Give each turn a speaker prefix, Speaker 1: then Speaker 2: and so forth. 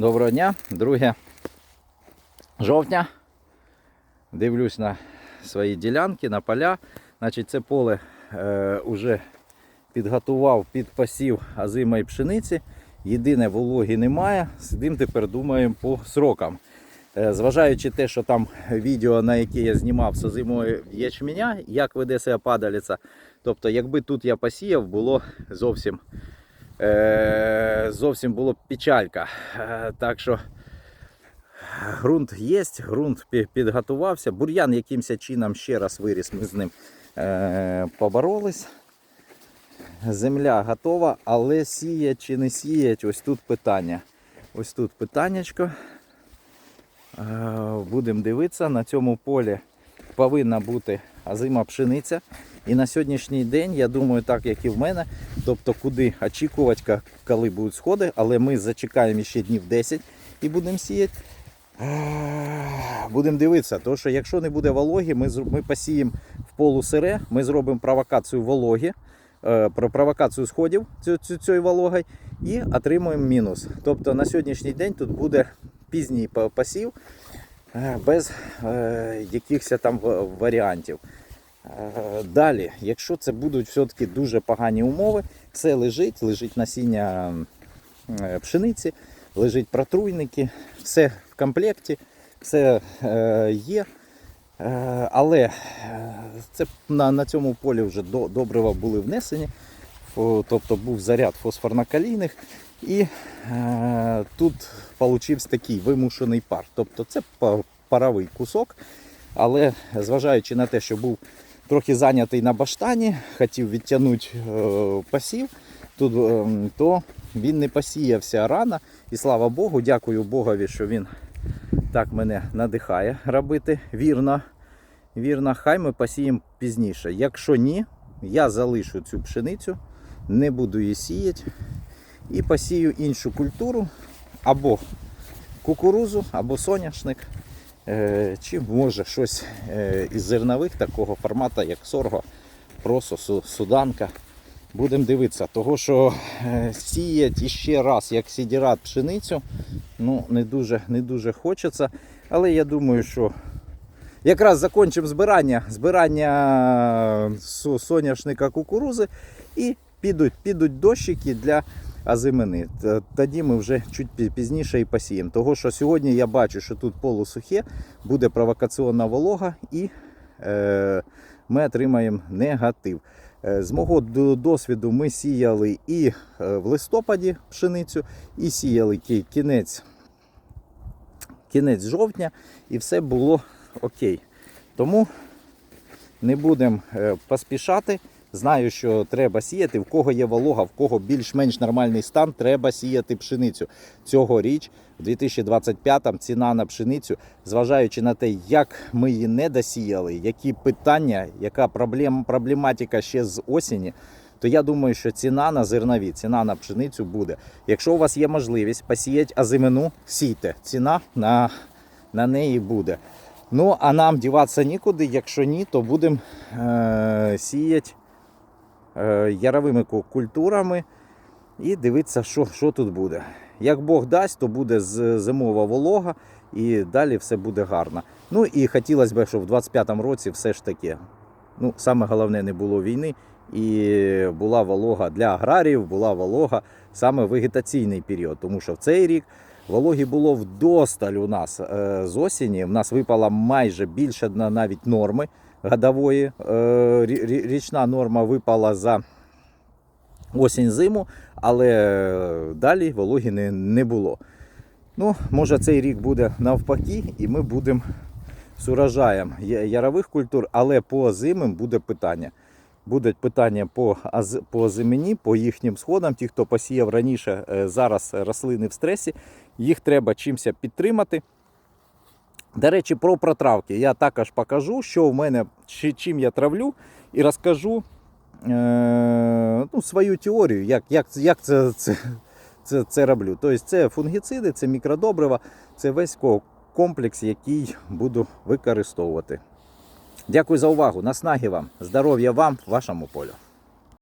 Speaker 1: Доброго дня, 2 жовтня. Дивлюсь на свої ділянки, на поля. Значить, це поле е, уже підготував під посів озимої пшениці. Єдине вологи немає. Сидим тепер думаємо по срокам. Е, Зважаючи те, що там відео, на яке я знімав з озимої ячменя, як веде себе падалиця. Тобто, якби тут я посіяв, було зовсім е, зовсім було печалька. Е, Так що ґрунт є, ґрунт підготувався. Бур'ян якимось чином ще раз виріс, ми з ним е, поборолись. Земля готова, але сіять чи не сіять, ось тут питання. Ось тут питаннячко. Е, Будемо дивитися, на цьому полі повинна бути озима пшениця. І на сьогоднішній день, я думаю, так як і в мене, тобто куди очікувати, коли будуть сходи, але ми зачекаємо ще днів 10 і будемо сіяти. Будемо дивитися, тому що якщо не буде вологи, ми, ми посіємо в полусире, ми зробимо провокацію вологи, е, провокацію сходів цієї вологи і отримуємо мінус. Тобто на сьогоднішній день тут буде пізній по- посів е, без е, якихось там варіантів. Е, Далі, якщо це будуть все-таки дуже погані умови, все лежить, лежить насіння е, пшениці, лежить протруйники, все в комплекті, все е, є. Але це на, на цьому полі вже до, добрива були внесені, тобто був заряд фосфорно-калійних. І тут получився такий вимушений пар. Тобто це паровий кусок. Але зважаючи на те, що був трохи зайнятий на баштані, хотів відтягнути е, посів, тут, е, то він не посіявся рано. І слава Богу, дякую Богові, що він так мене надихає робити вірно. Вірно, хай ми посіємо пізніше. Якщо ні, я залишу цю пшеницю, не буду її сіяти і посію іншу культуру або кукурузу, або соняшник, чи може щось е, із зернових такого формату, як сорго, просо, су- суданка. Будемо дивитися, того що е, сіять іще раз, як сідірат пшеницю, ну не дуже, не дуже хочеться. Але я думаю, що якраз закінчимо збирання, збирання соняшника кукурузи і підуть, підуть дощики для озимини. Т- Тоді ми вже чуть пізніше і посіємо. Того що сьогодні я бачу, що тут полусухе, буде провокаційна волога і е, ми отримаємо негатив. Е, З мого досвіду ми сіяли і е, в листопаді пшеницю, і сіяли кінець, кінець жовтня, і все було окей. Тому не будемо е, поспішати. Знаю, що треба сіяти. В кого є волога, в кого більш-менш нормальний стан, треба сіяти пшеницю. Цьогоріч, в 2025 ціна на пшеницю, зважаючи на те, як ми її не досіяли, які питання, яка проблем, проблематика ще з осені, то я думаю, що ціна на зернові, ціна на пшеницю буде. Якщо у вас є можливість посіяти озимину, сійте. Ціна на, на неї буде. Ну, а нам діватися нікуди. Якщо ні, то будемо е, сіяти яровими культурами і дивитися, що, що тут буде. Як Бог дасть, то буде зимова волога і далі все буде гарно. Ну і хотілося б, щоб в 25-му році все ж таки, ну, саме головне, не було війни. І була волога для аграріїв, була волога саме вегетаційний період, тому що в цей рік вологі було вдосталь у нас е, з осені. В нас випала майже більше навіть норми годової. Е, рі- рі- Річна норма випала за осінь-зиму, але далі вологі не, не було. Ну, може цей рік буде навпаки, і ми будемо з урожаєм ярових культур, але по зимам буде питання. Будуть питання по, по зимені, по їхнім сходам. Ті, хто посіяв раніше, е, зараз рослини в стресі, їх треба чимось підтримати. До речі, про протравки я також покажу, що в мене, чим я травлю, і розкажу е, ну, свою теорію, як, як, як це, це, це, це роблю. Тобто це фунгіциди, це мікродобрива, це весь комплекс, який буду використовувати. Дякую за увагу. Наснаги вам, здоров'я вам, вашому полю.